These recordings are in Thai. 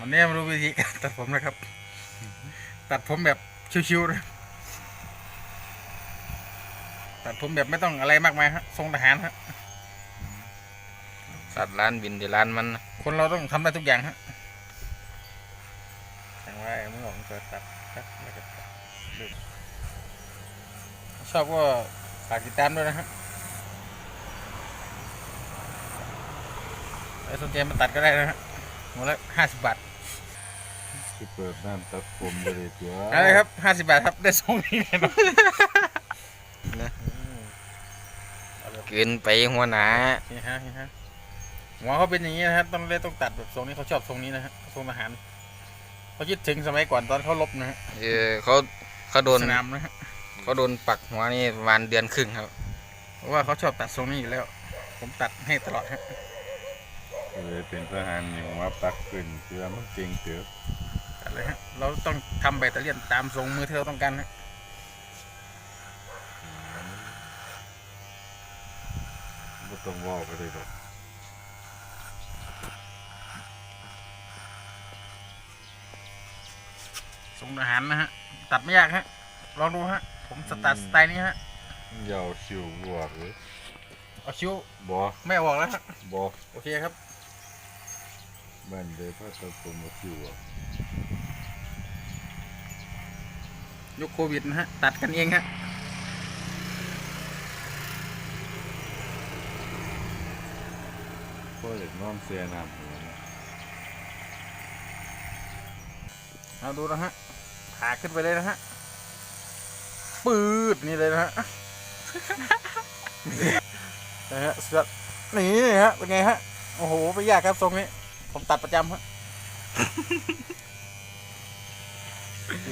วันนี้มาดูวิธีการตัดผมนะครับ ตัดผมแบบชิวๆนะตัดผมแบบไม่ต้องอะไรมากมายฮะทรงทหารฮะสัตว์ร้านบินเดี๋ยวร้านมันนะคนเราต้องทำได้ทุกอย่างฮะแต่ว่าไอ้มือของเกิดตัดตัดแล้วก็ตัดดูชอบก็ฝากติดตามด้วยนะฮะใครสนใจมาตัดก็ได้นะฮะหัวละห้าสิบบาท ที่เปิดน้ำตัดผมไปเลยตัวอะไรครับห้าสิบบาทครับได้ทรงนี้แน่นอนนะเกินไปหัวหนานี่ฮะนี่ฮะหัวเขาเป็นอย่างนี้นะฮะต้องเลยต้องตัดแบบทรงนี้เขาชอบทรงนี้นะฮะทรงทหารเขาคิดถึงสมัยก่อนตอนเขาลบนะฮะเออเขาเขาโดนสนามนะฮะเขาโดนปักหัวนี่ประมาณเดือนครึ่งครับ เพราะว่าเขาชอบตัดทรงนี้อยู่แล้ว ผมตัดให้ตลอดฮะเลยเป็นทหารอยู่ว่าปักขึ้นเพื่อมันเก่งเถือะตัด เลยฮะ เราต้องทำแบตเตอรี่ยนตามทรงมือที่เราต้องการฮะไม่ต้องเว่าก็ได้หรอกทรงทหารนะฮะ ตัดไม่ยากฮะ ลองดูฮะ ผมสตัดสไตล์นี้ฮะยาวชิวบวกเลยเอาคิ้วบอไม่ออกแล้วฮะบอโอเคครับ มันเดยพระตัดผมมาชิวอะ ยุคโควิดนะฮะ ตัดกันเองฮะก็เด็กน้องเสียน้ำหัวนะเราดูนะฮะผ่าขึ้นไปเลยนะฮะ ปืดนี่เลยนะฮะนะฮะสุดนี่ฮะ เป็นไงฮะ โอ้โหไม่ยากครับทรงนี้ ผมตัดประจำฮะ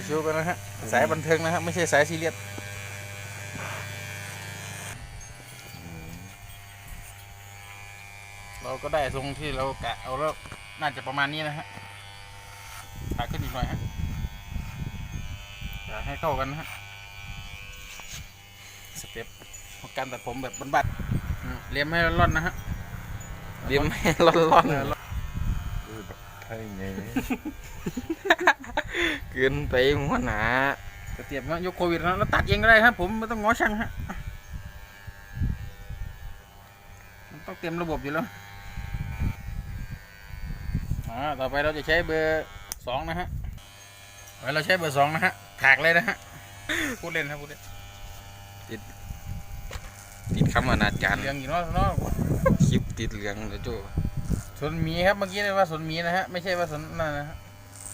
ชิวๆกันนะฮะ สายบันเทิงนะฮะ ไม่ใช่สายซีเรียสอืมเราก็ได้ทรงที่เรากะเอาแล้วน่าจะประมาณนี้นะฮะผ่าขึ้นอีกหน่อยฮะจะให้เข้ากันนะฮะ สเต็ปของการตัดผมแบบบันๆอืมเลียมให้ร่อนๆนะฮะ เลี้ยมให้ร้อนเออเออแบบไทยไงๆเกินไปหัวหนาจะเตรียมว่ายกโควิดนะแล้วตัดเองก็ได้ครับ ผมไม่ต้องง้อช่างฮะมันต้องเตรียมระบบอยู่แล้วอ่าต่อไปเราจะใช้เบอร์สองนะฮะไว้เราใช้เบอร์สองนะฮะถากเลยนะฮะพูดเล่นครับพูดเล่นติดคำอนาจารเรื่องอยู่เนอกนอกคลิปติดเหลืองแล้วจู สนหมีครับเมื่อกี้เลยว่าสนหมีนะฮะไม่ใช่ว่าสนนั่นนะฮะ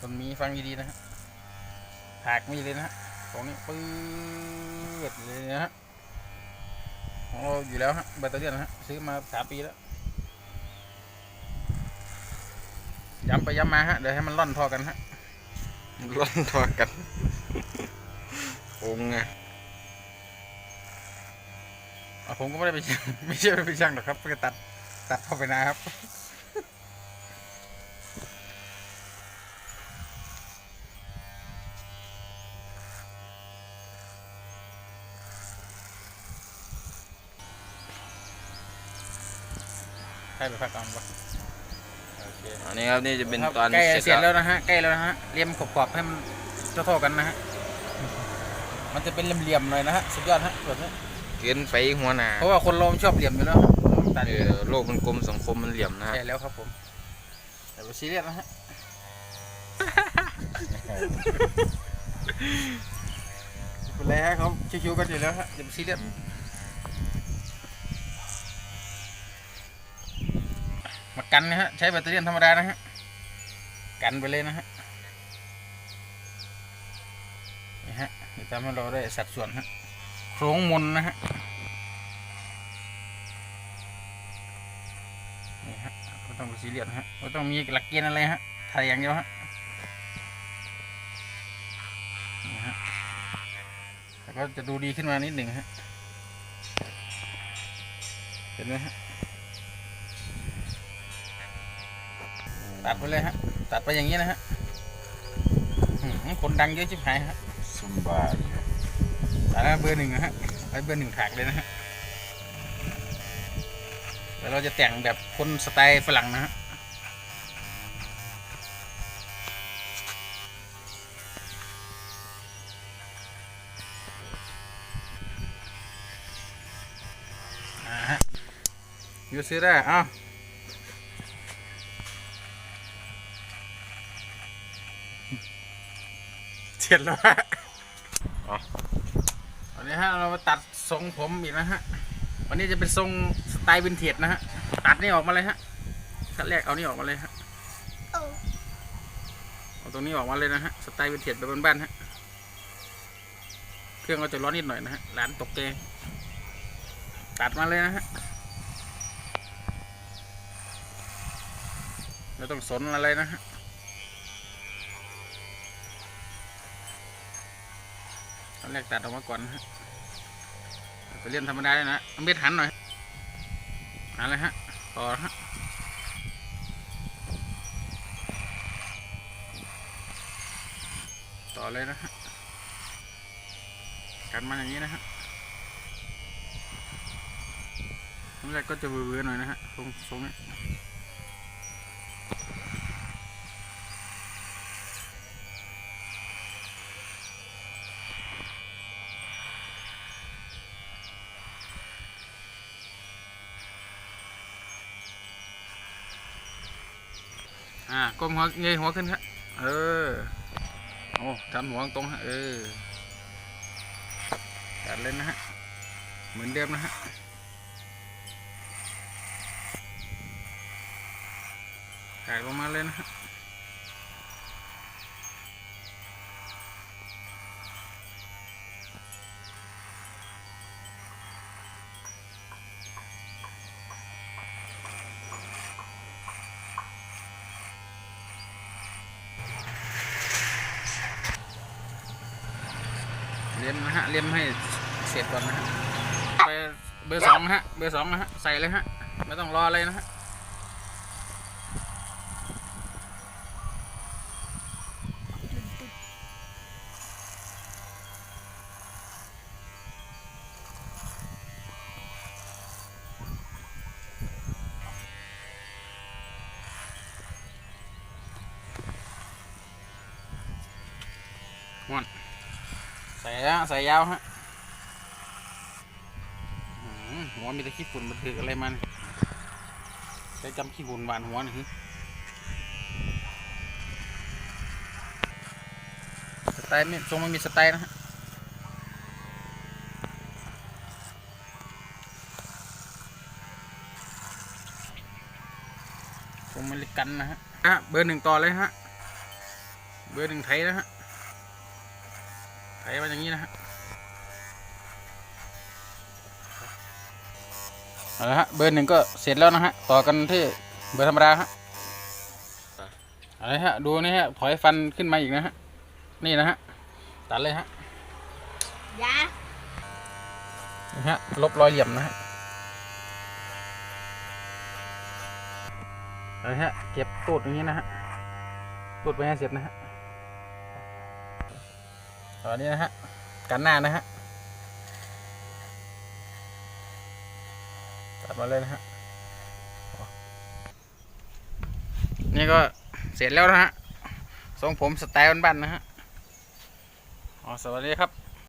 สนหมีฟังดีๆนะฮะถากมีเลยนะฮะตรงนี้ปื๊ดเลยนะฮะของเราอยู่แล้วฮะแบตเตอรี่นะฮะซื้อมาสามปีแล้วย้ำไปย้ำมาฮะเดี๋ยวให้มันร่อนพอกันฮะร้อนทอกันองไงอะผมก็ไม่ได้ไปช่างไม่ใช่ไปช่างหรอกครับไปตัดตัดเข้าไปนะครับ ให้ไปพักก่อนปะโอเคอันนี้ครับนี่จะเป็นครับตอนใกล้เสร็จเสร็จแล้แล้ววนะฮะใกล้แล้วนะฮะเลียมขอบๆให้มันเท่าๆกันนะฮะมันจะเป็นเหลี่ยมๆหน่อยนะฮะสุดยอดฮะแบบนี้เกินไปหัวหนาเพราะว่าคนเราชอบเหลี่ยมอยู่แล้วตัดเออโลกมันกลมสังคมมันเหลี่ยมนะครับใช่แล้วครับผมแต่ว่าซีเรียสนะฮะเป็นไรฮะเขาชิวๆกันอยู่แล้วฮะอย่าไปซีเรียส มากันนะฮะ ใช้แบตเตอรี่ธรรมดานะฮะ กันไปเลยนะฮะ นี่ฮะจะทำให้เราได้สัดส่วนฮะ โครงมนนะฮะ นี่ฮะไม่ต้องไปซีเรียสฮะไม่ต้องมีหลักเกณฑ์อะไรฮะ ถ่ายอย่างเดียวฮะนี่ฮะแต่ก็จะดูดีขึ้นมานิดหนึ่งฮะ เห็นไหมฮะ ตัดไปเลยฮะ ตัดไปอย่างนี้นะฮะคนดังเยอะชิบหายฮะสุมบาทตัดแล้เบอร์หนึ่งนะฮะไปเบอร์หนึ่งถักเลยนะฮะแล้วเราจะแต่งแบบคนสไตล์ฝรั่งนะฮะยูซีได้อ้า เสร็จแล้วฮะอ๋อวันนี้ฮะเรามาตัดทรงผมอีกนะฮะ วันนี้จะเป็นทรงสไตล์วินเทจนะฮะ ตัดนี่ออกมาเลยฮะขั้นแรกเอานี่ออกมาเลยฮะเอาตรงนี้ออกมาเลยนะฮะ สไตล์วินเทจแบบบ้านๆฮะ เครื่องก็จะร้อนนิดหน่อยนะฮะร้านตกแกงตัดมาเลยนะฮะไม่ต้องสนอะไรนะฮะ ตอนแรกตัดออกมาก่อนฮะไปเล่นธรรมดาเลยนะเอาเม็ดหันหน่อยหันเลยฮะต่อฮะต่อเลยนะฮะกันมาอย่างนี้นะฮะตอนแรกก็จะเบื่อๆหน่อยนะฮะทรงทรงนี้ อ่าก้มหัวเงยหัวขึ้นครับเออโอ้ทำหัวตรงฮะเออตัดเลยนะฮะเหมือนเดิมนะฮะถ่ายลงมาเลยนะฮะ เลียมนะฮะเลี่ยมให้เสร็จก่อนนะฮะไปเบอร์สองนะฮะเบอร์สองนะฮะใส่เลยฮะไม่ต้องรออะไรนะฮะ ใส่ฮะใส่ยาวฮะหัวมีแต่ขี้ฝุ่นมันถืออะไรมันใช้จำขี้ฝุ่นหวานหัวหน่อยสิสไตล์ไม่ทรงมันมีสไตล์นะฮะทรงมันลิกันนะฮะ เบอร์หนึ่งต่อเลยฮะ เบอร์หนึ่งไทยนะฮะ ไถมาอย่างนี้นะฮะเอาละฮะเบอร์หนึ่งก็เสร็จแล้วนะฮะต่อกันที่เบอร์ธรรมดาฮะเอาละฮะดูนี่ฮะถอยฟันขึ้นมาอีกนะฮะนี่นะฮะตัดเลยฮะยานี่ฮะลบรอยเหลี่ยมนะฮะเอาละฮะเก็บตูดอย่างนี้นะฮะตูดไปให้เสร็จนะฮะ ตอนนี้นะฮะ กันหน้านะฮะ ตัดมาเลยนะฮะ นี่ก็เสร็จแล้วนะฮะ ทรงผมสไตล์บ้านๆนะฮะ อ๋อ สวัสดีครับ